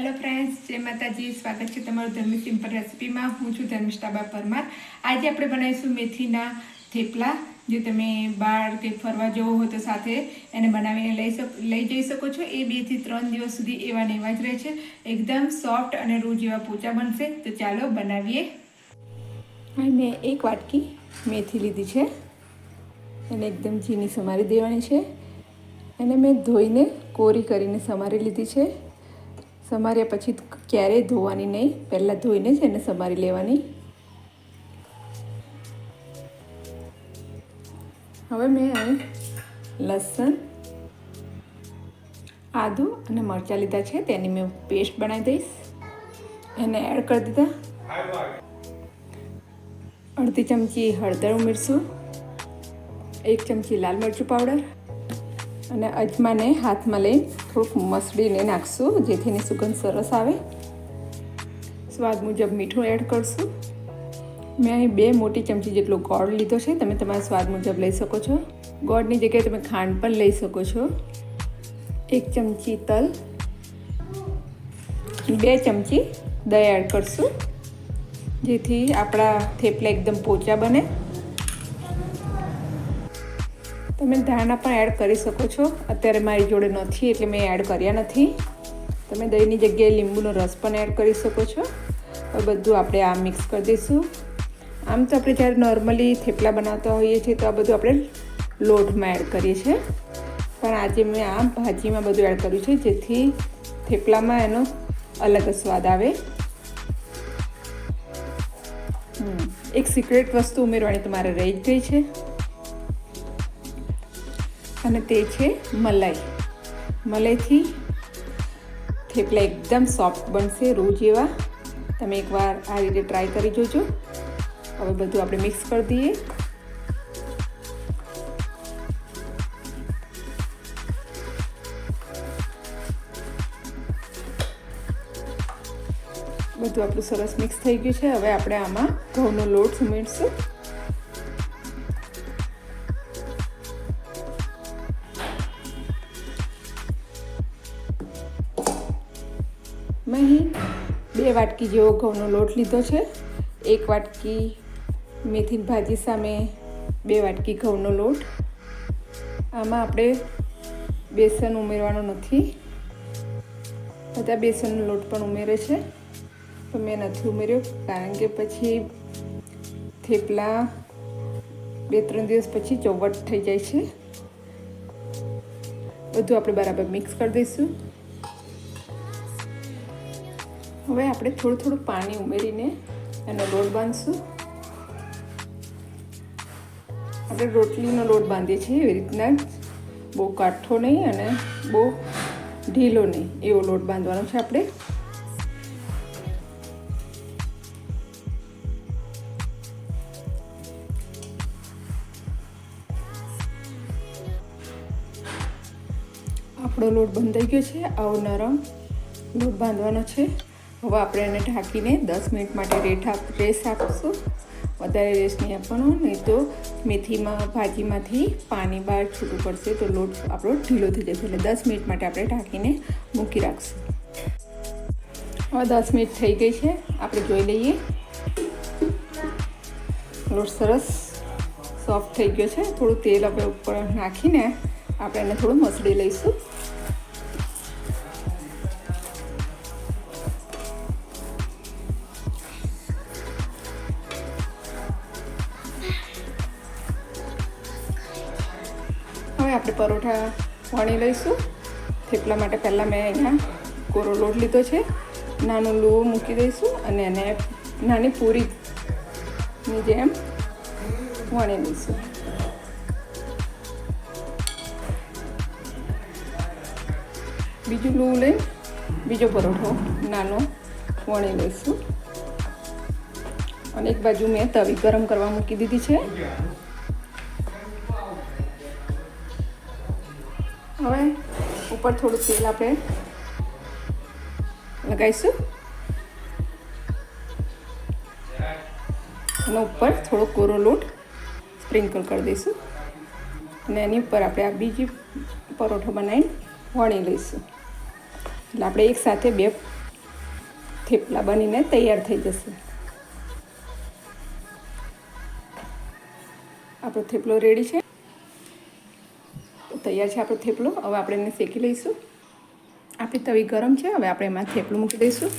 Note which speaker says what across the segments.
Speaker 1: Hello friends જય માતાજી, સ્વાગત છે તમારું ધર્મી સિમ્પલ રેસીપીમાં. હું છું ધર્મિષ્ઠાબા પરમાર. આજે આપણે બનાવીશું મેથીના થેપલા. જો તમે બહાર કે ફરવા જવો હોય તો સાથે એને બનાવીને લઈ શક લઈ જઈ શકો છો. એ બેથી ત્રણ દિવસ સુધી એવા ને એવા જ રહે છે. એકદમ સોફ્ટ અને રોજ એવા પોચા બનશે. તો ચાલો બનાવીએ. મેં એક વાટકી મેથી લીધી છે. એને એકદમ ઝીણી સમારી દેવાની છે. એને મેં ધોઈને કોરી કરીને સમારી લીધી છે. સમાર્યા પછી ક્યારેય ધોવાની નહીં. પહેલાં ધોઈને જ એને સમારી લેવાની. હવે મેં અહીં લસણ, આદુ અને મરચાં લીધા છે. તેની મેં પેસ્ટ બનાવી દઈશ. એને એડ કરી દીધા. અડધી ચમચી હળદર ઉમેરશું. એક ચમચી લાલ મરચું પાવડર. અને અજમાને હાથમાં લઈ થોડુંક મસળીને નાખશું, જેથી એની સુગંધ સરસ આવે. સ્વાદ મુજબ મીઠું એડ કરશું. મેં અહીં બે મોટી ચમચી જેટલો ગોળ લીધો છે, તમે તમારા સ્વાદ મુજબ લઈ શકો છો. ગોળની જગ્યાએ તમે ખાંડ પણ લઈ શકો છો. એક ચમચી તલ, બે ચમચી દહીં એડ કરશું, જેથી આપણા થેપલા એકદમ પોચા બને. તમે ધાણા પણ એડ કરી શકો છો. અત્યારે મારી જોડે નથી, એટલે મેં એડ કર્યા નથી. તમે દહીંની જગ્યાએ લીંબુનો રસ પણ એડ કરી શકો છો. હવે બધું આપણે આ મિક્સ કરી દઈશું. આમ તો આપણે જ્યારે નોર્મલી થેપલા બનાવતા હોઈએ છીએ, તો આ બધું આપણે લોટમાં એડ કરીએ છીએ. પણ આજે મેં આ ભાજીમાં બધું એડ કર્યું છે, જેથી થેપલામાં એનો અલગ સ્વાદ આવે. એક સિક્રેટ વસ્તુ ઉમેરવાની તમારે રહી જ ગઈ છે. અને તે છે મલાઈ. મલાઈથી થેપલા એકદમ સોફ્ટ બનશે રોજ જેવા તમે એકવાર આ રીતે ટ્રાય કરી જોજો. હવે બધું આપણે મિક્સ કરી દઈએ. બધું આપણું સરસ મિક્સ થઈ ગયું છે. હવે આપણે આમાં ઘઉંનો લોટ ઉમેરશું. મેં અહીં બે વાટકી જેવો ઘઉંનો લોટ લીધો છે. એક વાટકી મેથી ભાજી સામે બે વાટકી ઘઉંનો લોટ. આમાં આપણે બેસન ઉમેરવાનો નથી. બધા બેસનનો લોટ પણ ઉમેરે છે. તો મેં નથી ઉમેર્યો, કારણ કે પછી થેપલા બે ત્રણ દિવસ પછી ચોવટ થઈ જાય છે. બધું આપણે બરાબર મિક્સ કરી દઈશું. હવે આપણે થોડું થોડું પાણી ઉમેરીને એનો લોટ બાંધશું. આપણે રોટલીનો લોટ બાંધીએ છીએ એવી રીતના બહુ કાઠો નહીં અને બહુ ઢીલો નહીં એવો લોટ બાંધવાનો છે આપણે. આપણો લોટ બંધાઈ ગયો છે. આવો નરમ લોટ બાંધવાનો છે. હવે આપણે એને ઢાંકીને દસ મિનિટ માટે આપ, રેસ આપીશું. વધારે રેસ નહીં આપવાનો, નહીં તો મેથીમાં, ભાજીમાંથી પાણી બહાર છૂટું પડશે તો લોટ આપણો ઢીલો થઈ જશે એટલે દસ મિનિટ માટે આપણે ઢાંકીને મૂકી રાખશું. હવે દસ મિનિટ થઈ ગઈ છે, આપણે જોઈ લઈએ. લોટ સરસ સોફ્ટ થઈ ગયો છે. થોડું તેલ આપણે ઉપર નાખીને આપણે એને થોડું મસળી લઈશું. હવે આપણે પરોઠા વણી લઈશું. થેપલા માટે પહેલાં મેં અહીંયા કોરો લોટ લીધો છે. નાનું લૂવો મૂકી દઈશું અને એને નાની પૂરીની જેમ વણી લઈશું. બીજું લૂ લઈ, બીજો પરોઠો નાનો વણી લઈશું. અને એક બાજુ મેં તવી ગરમ કરવા મૂકી દીધી છે. હવે ઉપર થોડું તેલ આપણે લગાવીશું. અને ઉપર થોડો કોરો લોટ સ્પ્રિંકલ કરી દઈશું. અને એની ઉપર આપણે આ બીજી પરોઠો બનાવીને વણી લઈશું. એટલે આપણે એક સાથે બે થેપલા બનીને તૈયાર થઈ જશે. આપણો થેપલો રેડી છે. તૈયાર છે આપણો થેપલો. હવે આપણે એને શેકી લઈશું. આપણી તવી ગરમ છે, હવે આપણે એમાં થેપલું મૂકી દઈશું.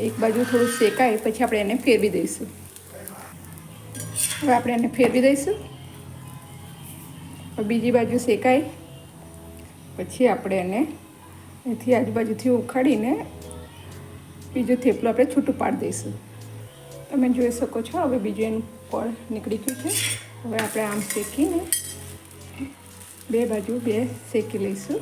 Speaker 1: એક બાજુ થોડું શેકાય, પછી આપણે એને ફેરવી દઈશું. હવે આપણે એને ફેરવી દઈશું. બીજી બાજુ શેકાય. પછી આપણે એને એથી આજુબાજુથી ઉખાડીને બીજું થેપલું આપણે છૂટું પાડી દઈશું. તમે જોઈ શકો છો, હવે બીજું એનું ફળ નીકળી ગયું છે. હવે આપણે આમ શેકીને બે બાજુ બે શેકી લઈશું.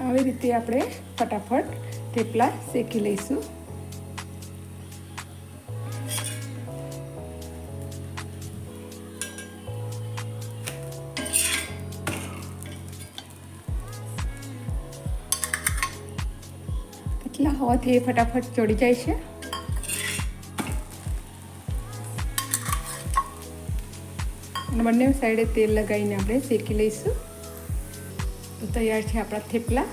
Speaker 1: આવી રીતે આપણે ફટાફટ થેપલા શેકી લઈશું. એટલા હોવાથી એ ફટાફટ ચડી જાય છે. અને બંને સાઈડે તેલ લગાવીને આપણે શેકી લઈશું. તો તૈયાર છે આપણા થેપલા.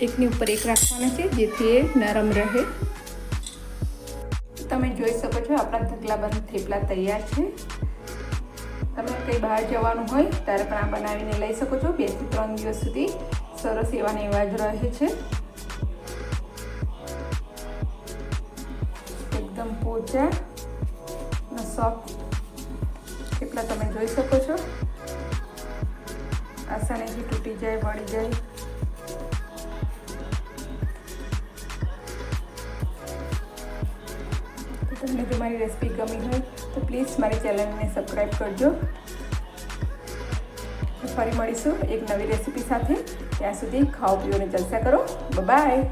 Speaker 1: એકની ઉપર એક રાખવાના છે, જેથી એ નરમ રહે. તમે જોઈ શકો છો આપણા થેપલા બંધ થેપલા તૈયાર છે. તમે કંઈ બહાર જવાનું હોય ત્યારે પણ આ બનાવીને લઈ શકો છો બેથી ત્રણ દિવસ સુધી. સરસ એવાને એવા જ રહે છે. એકદમ પોચા અને સોફ્ટ એટલા તમે જોઈ શકો છો. આસાનીથી તૂટી જાય વળી જાય. તમને તમારી રેસિપી ગમી હોય તો પ્લીઝ મારી ચેનલને સબસ્ક્રાઈબ કરજો. ફરી મળીશું એક નવી રેસીપી સાથે. ત્યાં સુધી ખાઓ પીઓને જલસા કરો. બાય